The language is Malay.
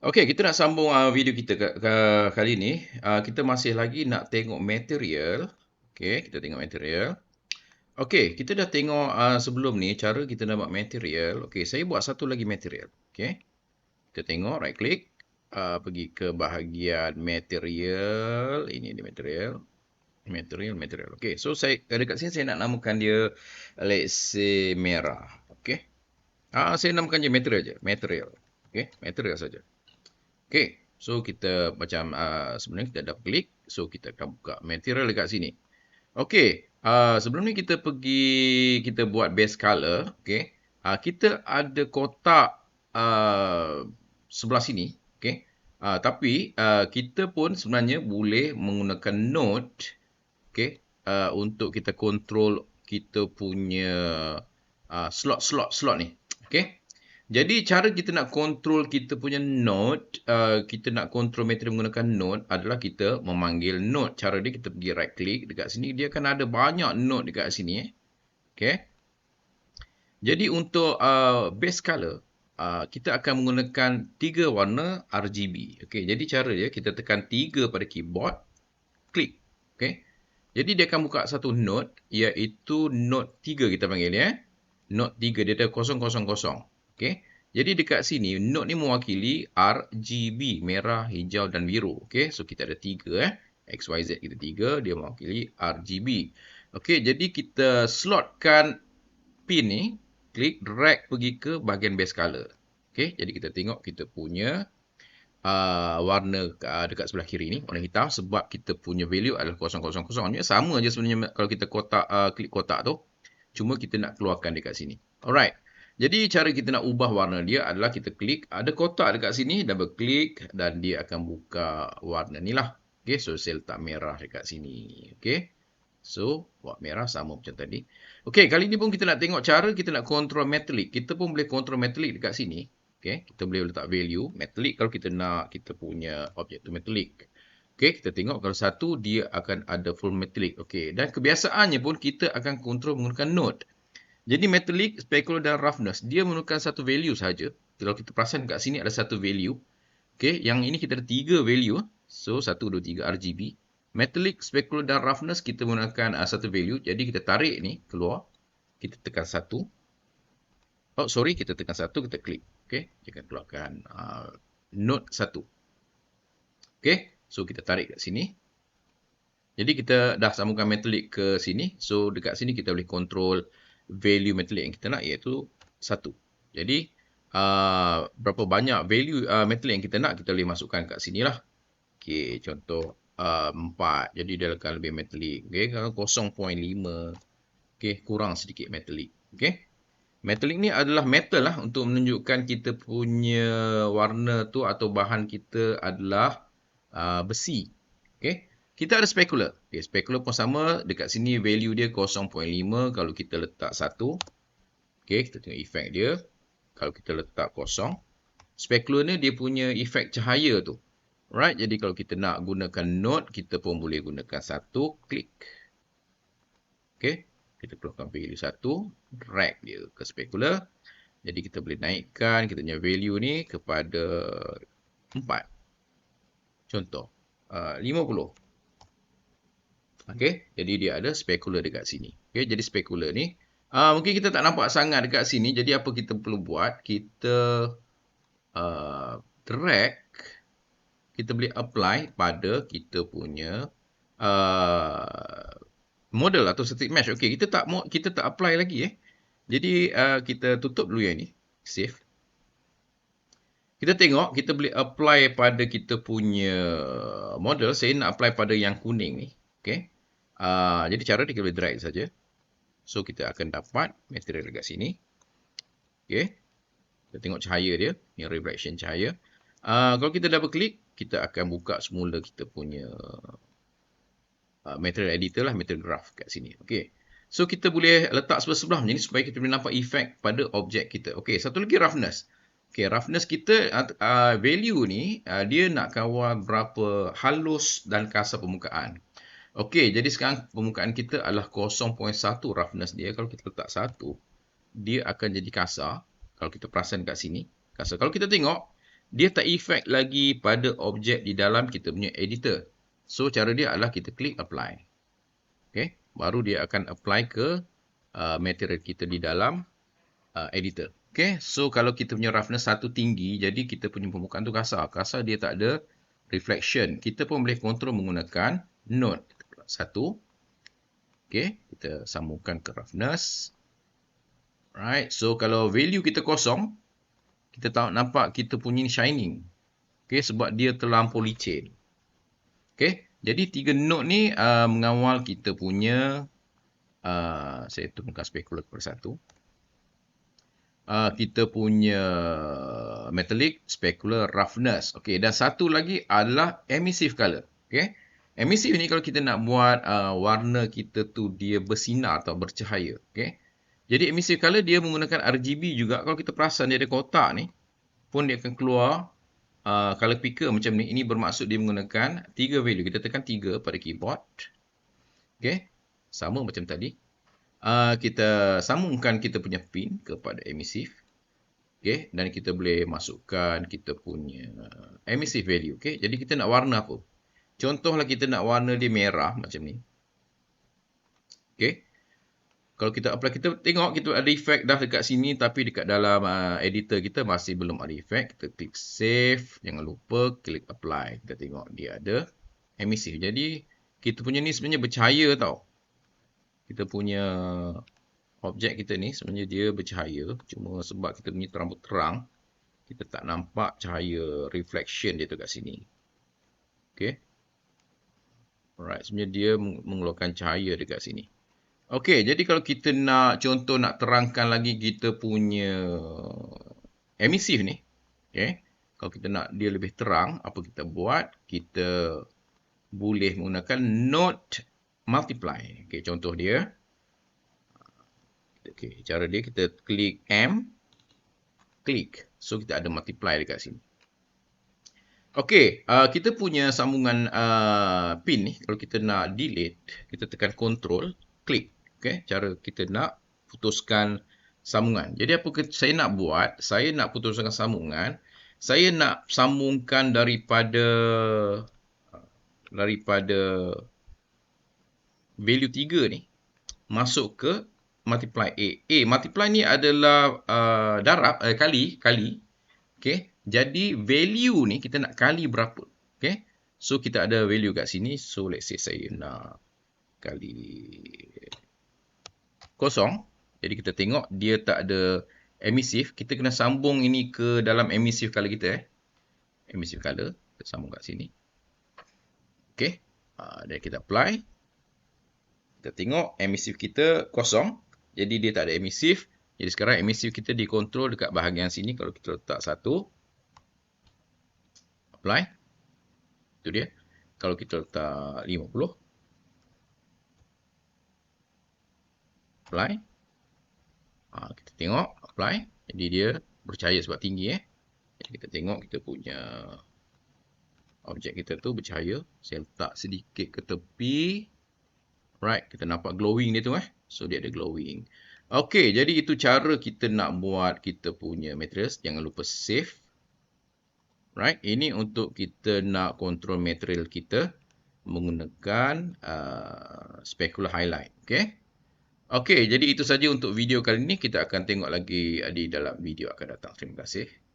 Okey, kita nak sambung uh, video kita ke, ke, kali ni. Uh, kita masih lagi nak tengok material. Okey, kita tengok material. Okey, kita dah tengok uh, sebelum ni cara kita nak buat material. Okey, saya buat satu lagi material. Okey. Kita tengok right click, uh, pergi ke bahagian material. Ini dia material. Material, material. Okey, so saya dekat sini saya nak namakan dia let's say merah. Okey. Ah, uh, saya namakan je material je, material. Okey, material saja. Okay, so kita macam uh, sebenarnya kita dah klik. So kita akan buka material dekat sini. Okay, uh, sebelum ni kita pergi, kita buat base color. Okay, uh, kita ada kotak uh, sebelah sini. Okay, uh, tapi uh, kita pun sebenarnya boleh menggunakan node. Okay, uh, untuk kita control kita punya slot-slot uh, ni. Okay. Jadi cara kita nak kontrol kita punya node, uh, kita nak kontrol meter menggunakan node adalah kita memanggil node. Cara dia kita pergi right click dekat sini. Dia akan ada banyak node dekat sini. Eh. Okay. Jadi untuk uh, base color, uh, kita akan menggunakan tiga warna RGB. Okay. Jadi cara dia, kita tekan tiga pada keyboard, klik. Okay. Jadi dia akan buka satu node, iaitu node tiga kita panggil. Ya. Eh. Node tiga, dia ada kosong-kosong-kosong. Okey. Jadi dekat sini note ni mewakili RGB merah, hijau dan biru. Okey. So kita ada tiga eh. XYZ kita tiga, dia mewakili RGB. Okey, jadi kita slotkan pin ni, klik drag pergi ke bahagian base color. Okey, jadi kita tengok kita punya uh, warna uh, dekat sebelah kiri ni warna hitam sebab kita punya value adalah 000. Ya sama aja sebenarnya kalau kita kotak uh, klik kotak tu. Cuma kita nak keluarkan dekat sini. Alright. Jadi cara kita nak ubah warna dia adalah kita klik ada kotak dekat sini double klik dan dia akan buka warna ni lah. Okay, so saya letak merah dekat sini. Okay, so buat merah sama macam tadi. Okay, kali ni pun kita nak tengok cara kita nak control metallic. Kita pun boleh control metallic dekat sini. Okay, kita boleh letak value metallic kalau kita nak kita punya objek tu metallic. Okay, kita tengok kalau satu dia akan ada full metallic. Okay, dan kebiasaannya pun kita akan control menggunakan node. Jadi metallic, specular dan roughness, dia memerlukan satu value saja. Kalau kita perasan kat sini ada satu value. Okay, yang ini kita ada tiga value. So, satu, dua, tiga RGB. Metallic, specular dan roughness, kita menggunakan uh, satu value. Jadi, kita tarik ni keluar. Kita tekan satu. Oh, sorry, kita tekan satu, kita klik. Okay, dia akan keluarkan uh, node satu. Okay, so kita tarik kat sini. Jadi, kita dah sambungkan metallic ke sini. So, dekat sini kita boleh control value metallic yang kita nak iaitu satu. Jadi uh, berapa banyak value uh, metallic yang kita nak kita boleh masukkan kat sini lah. Okay, contoh uh, 4. Jadi dia akan lebih metallic. Okay, kalau 0.5. Okay, kurang sedikit metallic. Okay. Metallic ni adalah metal lah untuk menunjukkan kita punya warna tu atau bahan kita adalah uh, besi. Okay. Kita ada specular. Okay, specular pun sama. Dekat sini value dia 0.5 kalau kita letak 1. Okay, kita tengok efek dia. Kalau kita letak kosong. Specular ni dia punya efek cahaya tu. Right, jadi kalau kita nak gunakan node, kita pun boleh gunakan satu. Klik. Okay, kita keluarkan value 1. Drag dia ke specular. Jadi kita boleh naikkan kita punya value ni kepada 4. Contoh, uh, 50. Okey, jadi dia ada spekular dekat sini. Okey, jadi spekular ni uh, mungkin kita tak nampak sangat dekat sini. Jadi apa kita perlu buat? Kita uh, drag kita boleh apply pada kita punya uh, model atau static mesh. Okey, kita tak kita tak apply lagi eh. Jadi uh, kita tutup dulu yang ni. Save. Kita tengok kita boleh apply pada kita punya model. Saya nak apply pada yang kuning ni. Okey. Uh, jadi cara dia boleh drag saja. So kita akan dapat material dekat sini. Okay. Kita tengok cahaya dia. Ini reflection cahaya. Uh, kalau kita double click, kita akan buka semula kita punya uh, material editor lah, material graph kat sini. Okay. So kita boleh letak sebelah-sebelah macam ni supaya kita boleh nampak efek pada objek kita. Okay, satu lagi roughness. Okay, roughness kita, uh, value ni, uh, dia nak kawal berapa halus dan kasar permukaan. Okey, jadi sekarang permukaan kita adalah 0.1 roughness dia. Kalau kita letak satu, dia akan jadi kasar. Kalau kita perasan kat sini, kasar. Kalau kita tengok, dia tak effect lagi pada objek di dalam kita punya editor. So, cara dia adalah kita klik apply. Okay. Baru dia akan apply ke uh, material kita di dalam uh, editor. Okay. So, kalau kita punya roughness satu tinggi, jadi kita punya permukaan tu kasar. Kasar dia tak ada reflection. Kita pun boleh kontrol menggunakan node. Satu. Okay. Kita sambungkan ke roughness. Right. So, kalau value kita kosong, kita tahu nampak kita punya shining. Okay, sebab dia terlampau licin. Okay, jadi tiga node ni uh, mengawal kita punya, uh, saya turunkan spekular persatu. Uh, kita punya metallic, specular, roughness. Okay, dan satu lagi adalah emissive color. Okay, emissive ni kalau kita nak buat uh, warna kita tu dia bersinar atau bercahaya. Okay, jadi emissive color dia menggunakan RGB juga. Kalau kita perasan dia ada kotak ni, pun dia akan keluar uh, color picker macam ni. Ini bermaksud dia menggunakan tiga value. Kita tekan tiga pada keyboard. Okay. Sama macam tadi. Uh, kita sambungkan kita punya pin kepada emissive. Okay. Dan kita boleh masukkan kita punya emissive value. Okay. Jadi kita nak warna apa? Contohlah kita nak warna dia merah macam ni. Okay kalau kita apply kita tengok kita ada effect dah dekat sini tapi dekat dalam uh, editor kita masih belum ada effect. Kita klik save. Jangan lupa klik apply. Kita tengok dia ada emissive. Jadi kita punya ni sebenarnya bercahaya tau. Kita punya objek kita ni sebenarnya dia bercahaya. Cuma sebab kita punya terlalu terang kita tak nampak cahaya reflection dia tu kat sini. Okay alright sebenarnya dia mengeluarkan cahaya dekat sini Okey, jadi kalau kita nak contoh nak terangkan lagi kita punya emissive ni. Okey. Kalau kita nak dia lebih terang, apa kita buat? Kita boleh menggunakan node multiply. Okey, contoh dia. Okey, cara dia kita klik M, klik. So kita ada multiply dekat sini. Okey, uh, kita punya sambungan uh, pin ni kalau kita nak delete, kita tekan control, klik. Okay, cara kita nak putuskan sambungan. Jadi apa saya nak buat? Saya nak putuskan sambungan. Saya nak sambungkan daripada daripada value 3 ni masuk ke multiply A. A multiply ni adalah uh, darab uh, kali kali. Okay. Jadi value ni kita nak kali berapa? Okay. So kita ada value kat sini. So let's say saya nak kali kosong. Jadi kita tengok dia tak ada emissive. Kita kena sambung ini ke dalam emissive color kita. Eh. Emissive color. Kita sambung kat sini. Okay. Uh, dan kita apply. Kita tengok emissive kita kosong. Jadi dia tak ada emissive. Jadi sekarang emissive kita dikontrol dekat bahagian sini. Kalau kita letak satu. Apply. Itu dia. Kalau kita letak 50. apply. Ha, kita tengok apply. Jadi dia bercahaya sebab tinggi eh. Jadi kita tengok kita punya objek kita tu bercahaya. Saya letak sedikit ke tepi. Right, kita nampak glowing dia tu eh. So dia ada glowing. Okay, jadi itu cara kita nak buat kita punya materials. Jangan lupa save. Right, ini untuk kita nak control material kita menggunakan uh, specular highlight. Okay. Okey, jadi itu saja untuk video kali ini. Kita akan tengok lagi di dalam video akan datang. Terima kasih.